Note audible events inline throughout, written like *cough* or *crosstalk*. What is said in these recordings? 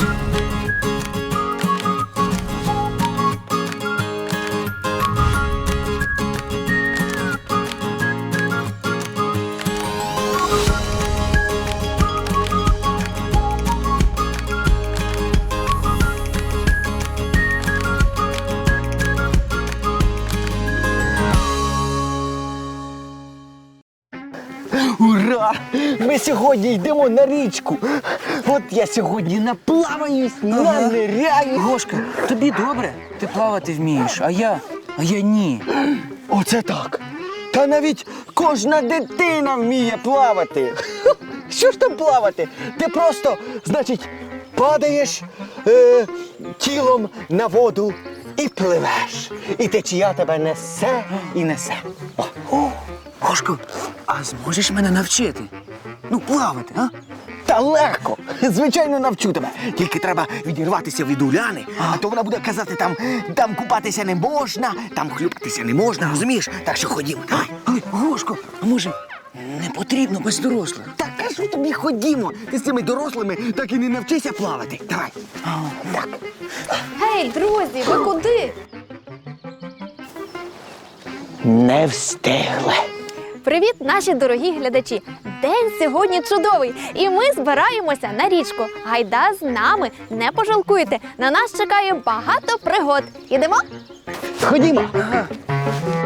Bye. Сьогодні йдемо на річку. От я сьогодні наплаваюсь, наниряю. Гошка, тобі добре? Ти плавати вмієш, а я. А я ні. Оце так. Та навіть кожна дитина вміє плавати. *laughs* Що ж там плавати? Ти просто, значить, падаєш е, тілом на воду і пливеш. І течія тебе несе і несе. О, О, Гошко, а зможеш мене навчити? Ну, плавати, а? Та легко! Звичайно, навчу тебе. Тільки треба відірватися від Уляни, а то вона буде казати, там, там купатися не можна, там хлюпатися не можна, розумієш? Так що ходімо, давай. Ой, Гошко, а може не потрібно без дорослих? Так кажу тобі, ходімо. Ти з цими дорослими так і не навчися плавати. Давай. Так. Гей, друзі, ви куди? Не встигли. Привіт, наші дорогі глядачі! День сьогодні чудовий, і ми збираємося на річку. Гайда з нами, не пожалкуйте. На нас чекає багато пригод. Ідемо? Ходімо. Зачекайте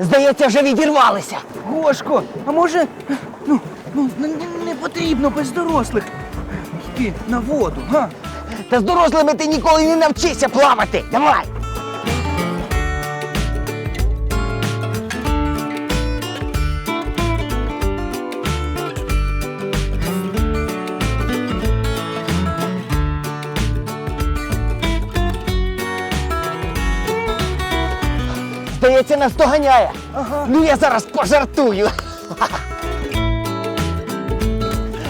Здається, вже відірвалися. Гошко, а може. Ну, ну не, не- не потрібно без дорослих йти на воду, га? Та з дорослими ти ніколи не навчишся плавати. Давай. Здається, нас доганяє. Ну я зараз пожартую.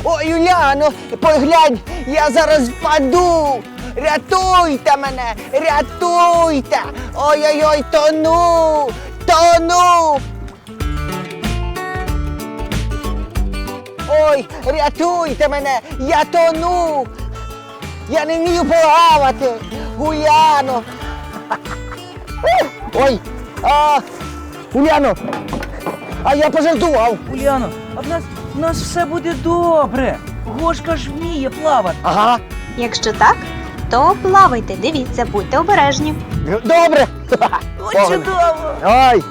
Ой, Юляно, поглянь, я зараз впаду. Рятуйте мене, рятуйте. Ой-ой-ой, тону, тону. Ой, рятуйте мене, я тону. Я не вмію плавати. Уляно. Ой! А! Уляно! А я пожартував! Уляно, а в нас, в нас все буде добре. Гошка ж вміє плавати. Ага! Якщо так, то плавайте, дивіться, будьте обережні. Добре! Ой, Погнали. чудово! Ой!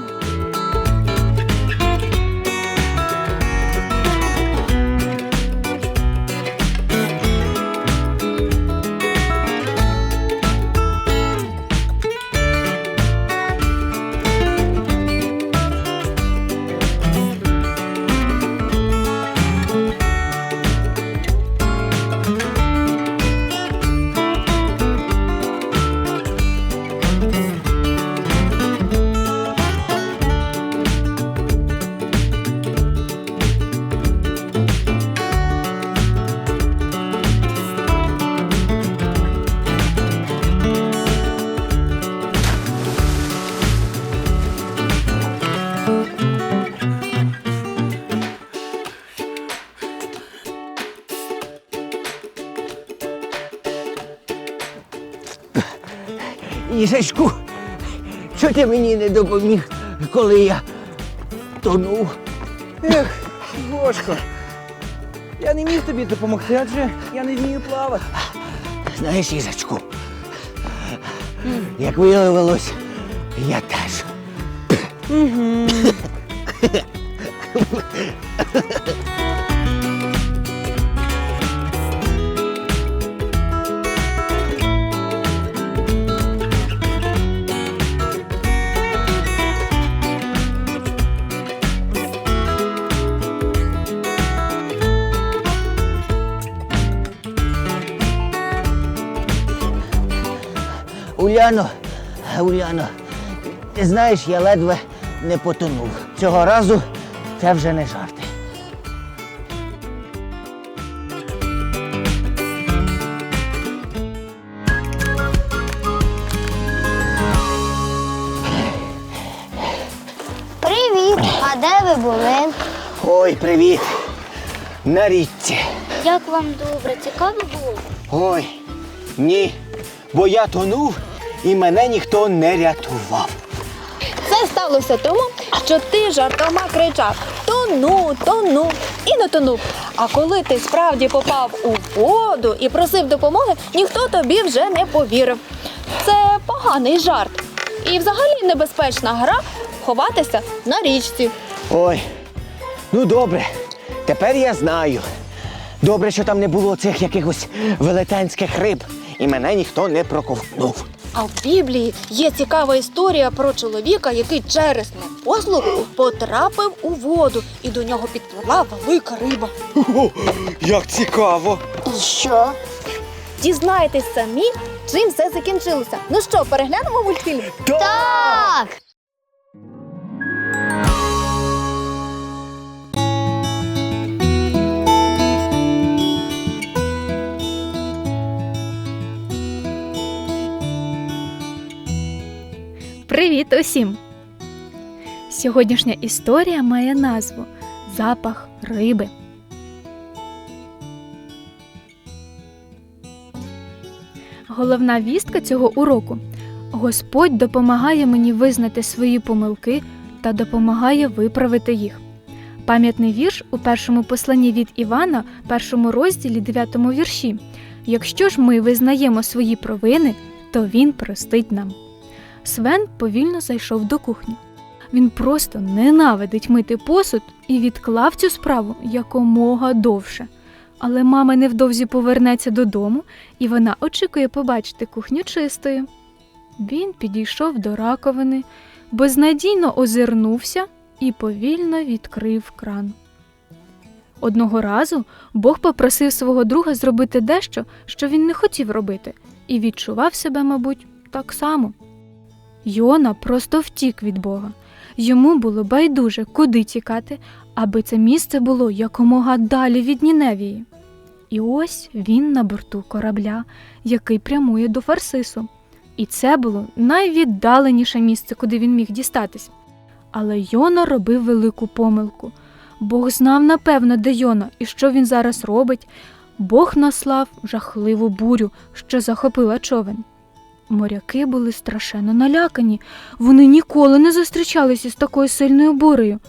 Їжачку, що ти мені не допоміг, коли я тонув? Ех, Бошко, Я не міг тобі допомогти, адже я не вмію плавати. Знаєш, їжачку, як виявилось, я теж. Уляно, Уляно, ти знаєш, я ледве не потонув. Цього разу це вже не жарти. Привіт! А де ви були? Ой, привіт! На річці. Як вам добре? Цікаво було? Ой, ні, бо я тонув і мене ніхто не рятував. Це сталося тому, що ти жартома кричав тону, тону і не тонув. А коли ти справді попав у воду і просив допомоги, ніхто тобі вже не повірив. Це поганий жарт. І взагалі небезпечна гра ховатися на річці. Ой, ну добре, тепер я знаю. Добре, що там не було цих якихось велетенських риб, і мене ніхто не проковтнув. А в Біблії є цікава історія про чоловіка, який через непослуг потрапив у воду, і до нього підплила велика риба. Як цікаво! І що? Дізнайтесь самі, чим все закінчилося. Ну що, переглянемо мультфільм? Так! Привіт усім! Сьогоднішня історія має назву Запах риби. Головна вістка цього уроку Господь допомагає мені визнати свої помилки та допомагає виправити їх. Пам'ятний вірш у першому посланні від Івана, першому розділі, 9 вірші. Якщо ж ми визнаємо свої провини, то Він простить нам. Свен повільно зайшов до кухні. Він просто ненавидить мити посуд і відклав цю справу якомога довше. Але мама невдовзі повернеться додому, і вона очікує побачити кухню чистою. Він підійшов до раковини, безнадійно озирнувся і повільно відкрив кран. Одного разу Бог попросив свого друга зробити дещо, що він не хотів робити, і відчував себе, мабуть, так само. Йона просто втік від Бога. Йому було байдуже, куди тікати, аби це місце було якомога далі від Ніневії. І ось він на борту корабля, який прямує до Фарсису. І це було найвіддаленіше місце, куди він міг дістатись. Але Йона робив велику помилку. Бог знав напевно, де Йона і що він зараз робить. Бог наслав жахливу бурю, що захопила човен. Моряки були страшенно налякані. Вони ніколи не зустрічалися з такою сильною бурею.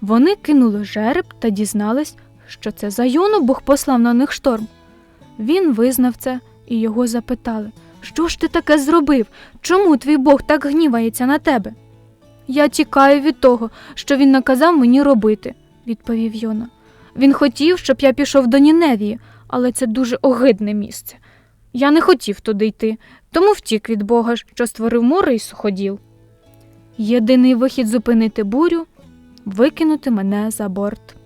Вони кинули жереб та дізнались, що це за Йону Бог послав на них шторм. Він визнав це і його запитали: Що ж ти таке зробив? Чому твій Бог так гнівається на тебе? Я тікаю від того, що він наказав мені робити, відповів Йона. Він хотів, щоб я пішов до Ніневії, але це дуже огидне місце. Я не хотів туди йти, тому втік від Бога, що створив море і суходіл. Єдиний вихід зупинити бурю викинути мене за борт.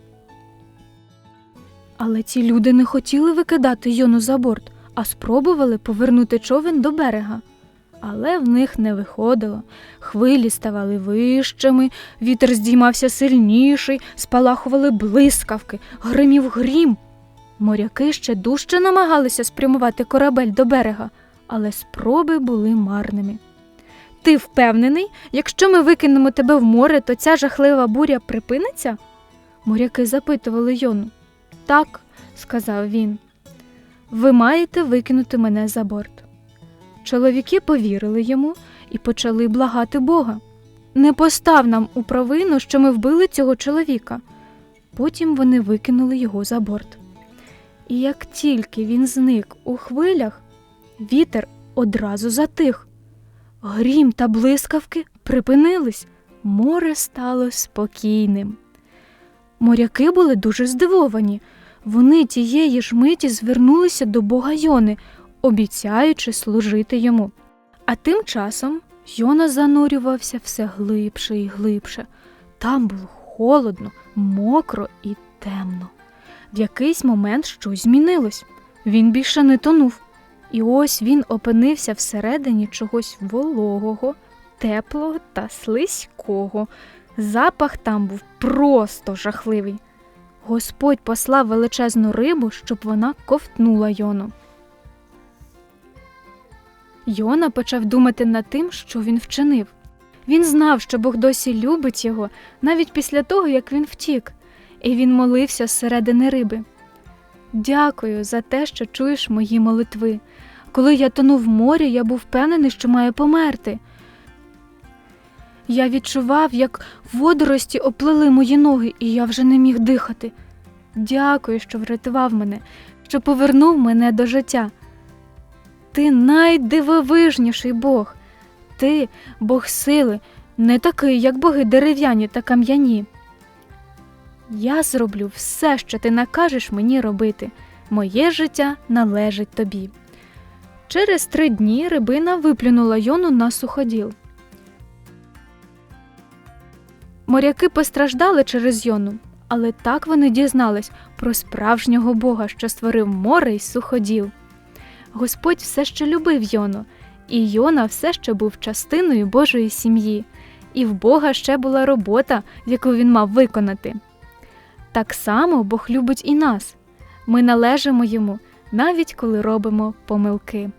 Але ці люди не хотіли викидати Йону за борт, а спробували повернути човен до берега. Але в них не виходило. Хвилі ставали вищими, вітер здіймався сильніший, спалахували блискавки, гримів грім. Моряки ще дужче намагалися спрямувати корабель до берега, але спроби були марними. Ти впевнений, якщо ми викинемо тебе в море, то ця жахлива буря припиниться? Моряки запитували Йону. Так, сказав він. Ви маєте викинути мене за борт. Чоловіки повірили йому і почали благати Бога. Не постав нам у провину, що ми вбили цього чоловіка. Потім вони викинули його за борт. І як тільки він зник у хвилях, вітер одразу затих. Грім та блискавки припинились, море стало спокійним. Моряки були дуже здивовані. Вони тієї ж миті звернулися до Бога Йони, обіцяючи служити йому. А тим часом Йона занурювався все глибше і глибше. Там було холодно, мокро і темно. В якийсь момент щось змінилось. Він більше не тонув. І ось він опинився всередині чогось вологого, теплого та слизького. Запах там був просто жахливий. Господь послав величезну рибу, щоб вона ковтнула Йону. Йона почав думати над тим, що він вчинив. Він знав, що Бог досі любить його, навіть після того, як він втік, і він молився зсередини риби. Дякую за те, що чуєш мої молитви. Коли я тонув в морі, я був впевнений, що маю померти. Я відчував, як водорості оплили мої ноги, і я вже не міг дихати. Дякую, що врятував мене, що повернув мене до життя. Ти найдивовижніший Бог. Ти Бог сили, не такий, як боги дерев'яні та кам'яні. Я зроблю все, що ти накажеш мені робити. Моє життя належить тобі. Через три дні рибина виплюнула йону на суходіл. Моряки постраждали через йону, але так вони дізнались про справжнього Бога, що створив море й суходіл. Господь все ще любив Йону, і Йона все ще був частиною Божої сім'ї, і в Бога ще була робота, яку він мав виконати. Так само Бог любить і нас. Ми належимо йому, навіть коли робимо помилки.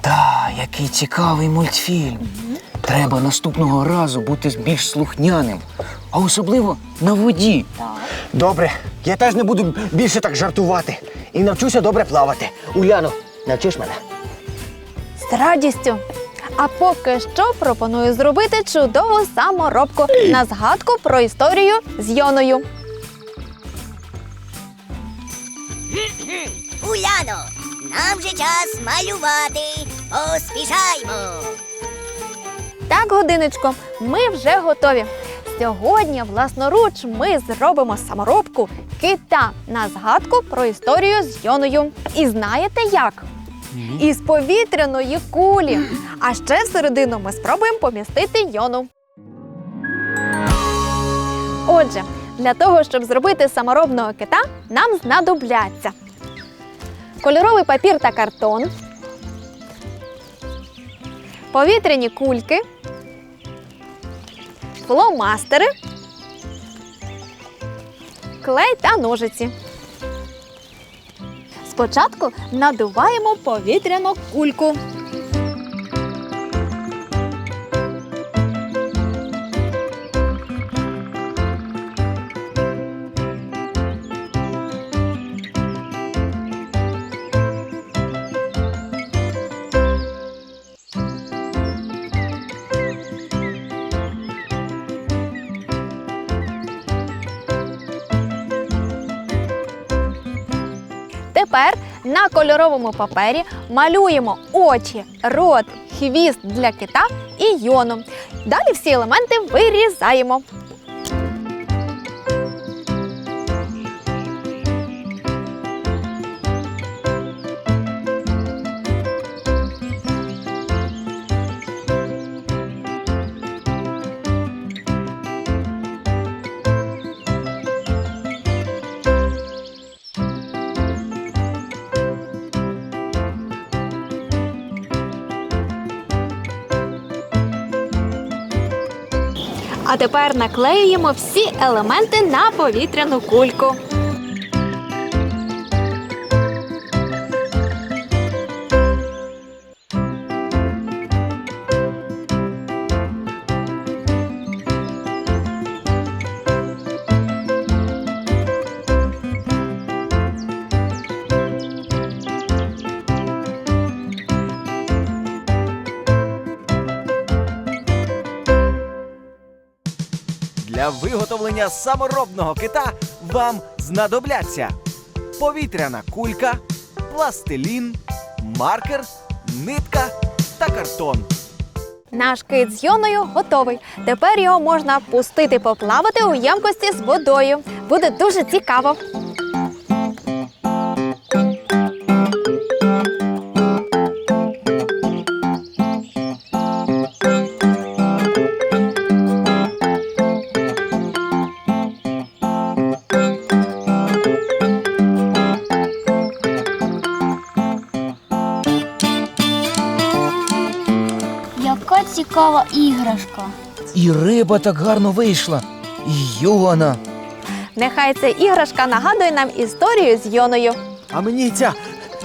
Та, який цікавий мультфільм. Треба наступного разу бути більш слухняним, а особливо на воді. Добре, я теж не буду більше так жартувати і навчуся добре плавати. Уляно, навчиш мене? З радістю. А поки що пропоную зробити чудову саморобку на згадку про історію з Йоною. Уляно, нам же час малювати. Поспішаймо. Так, годиночко, ми вже готові. Сьогодні власноруч ми зробимо саморобку кита на згадку про історію з Йоною. І знаєте як? Із повітряної кулі. А ще всередину ми спробуємо помістити йону. Отже, для того, щоб зробити саморобного кита, нам знадобляться кольоровий папір та картон, повітряні кульки, фломастери, клей та ножиці. Спочатку надуваємо повітряну кульку. На кольоровому папері малюємо очі, рот, хвіст для кита і йону. Далі всі елементи вирізаємо. Тепер наклеюємо всі елементи на повітряну кульку. Виготовлення саморобного кита вам знадобляться повітряна кулька, пластилін, маркер, нитка та картон. Наш кит з йоною готовий. Тепер його можна пустити поплавати у ємкості з водою. Буде дуже цікаво. Риба так гарно вийшла. І Йона. Нехай ця іграшка нагадує нам історію з йоною. А мені ця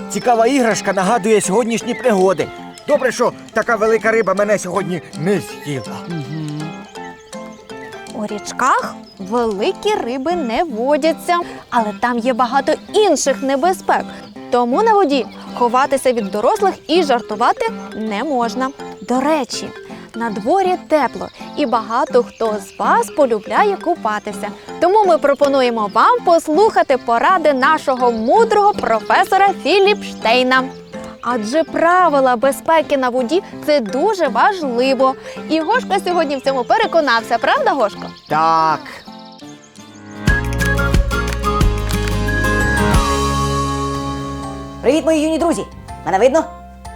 цікава іграшка нагадує сьогоднішні пригоди. Добре, що така велика риба мене сьогодні не з'їла. У річках великі риби не водяться, але там є багато інших небезпек. Тому на воді ховатися від дорослих і жартувати не можна. До речі, на дворі тепло і багато хто з вас полюбляє купатися. Тому ми пропонуємо вам послухати поради нашого мудрого професора Філіпштейна. Адже правила безпеки на воді це дуже важливо. І Гошка сьогодні в цьому переконався, правда, Гошко? Так. Привіт, мої юні друзі! Мене видно?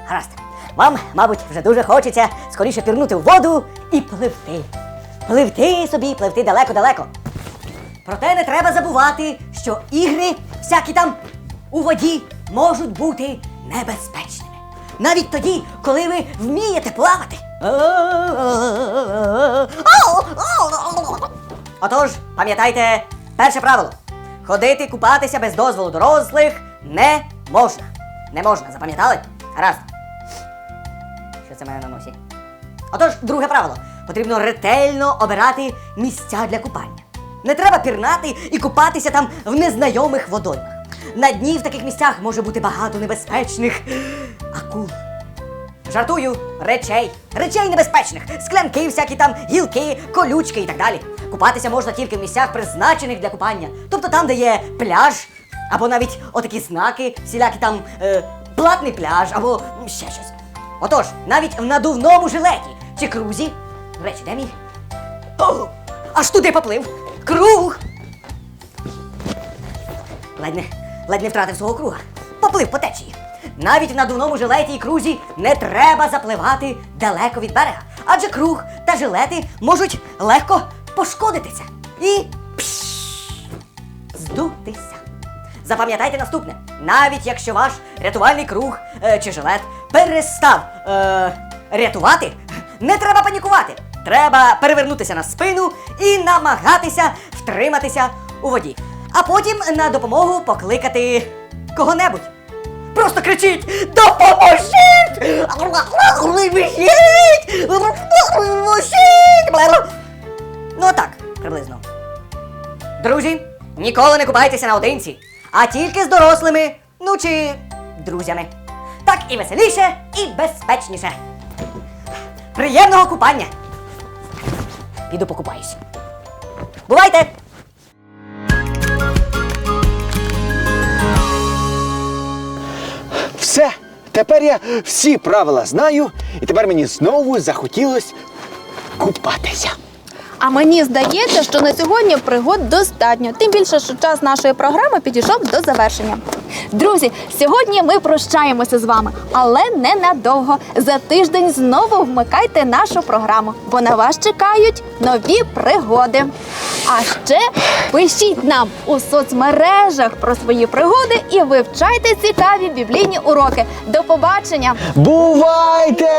Гаразд. Вам, мабуть, вже дуже хочеться скоріше пірнути в воду і пливти. Пливти собі, пливти далеко-далеко. Проте не треба забувати, що ігри всякі там у воді можуть бути небезпечними. Навіть тоді, коли ви вмієте плавати. Отож, пам'ятайте перше правило: ходити купатися без дозволу дорослих не можна. Не можна, запам'ятали? Гаразд. Це мене на носі? Отож, друге правило. Потрібно ретельно обирати місця для купання. Не треба пірнати і купатися там в незнайомих водоймах. На дні в таких місцях може бути багато небезпечних акул. Жартую, речей, речей небезпечних, склянки, всякі там гілки, колючки і так далі. Купатися можна тільки в місцях, призначених для купання. Тобто там, де є пляж, або навіть отакі знаки, всілякі там е, платний пляж, або ще щось. Отож, навіть в надувному жилеті чи крузі. Речі, де мій? О, аж туди поплив. Круг! Ледь не, ледь не втратив свого круга. Поплив по течії. Навіть в надувному жилеті і крузі не треба запливати далеко від берега, адже круг та жилети можуть легко пошкодитися і пш, здутися. Запам'ятайте наступне: навіть якщо ваш рятувальний круг е, чи жилет перестав е, рятувати, не треба панікувати. Треба перевернутися на спину і намагатися втриматися у воді. А потім на допомогу покликати кого-небудь. Просто кричіть Допоможіть! Допоможіть! Ну так, приблизно. Друзі, ніколи не купайтеся наодинці, а тільки з дорослими, ну чи друзями. Так і веселіше, і безпечніше. Приємного купання! Піду покупаюсь. Бувайте! Все, тепер я всі правила знаю, і тепер мені знову захотілось купатися. А мені здається, що на сьогодні пригод достатньо. Тим більше, що час нашої програми підійшов до завершення. Друзі, сьогодні ми прощаємося з вами, але не надовго. За тиждень знову вмикайте нашу програму, бо на вас чекають нові пригоди. А ще пишіть нам у соцмережах про свої пригоди і вивчайте цікаві біблійні уроки. До побачення! Бувайте!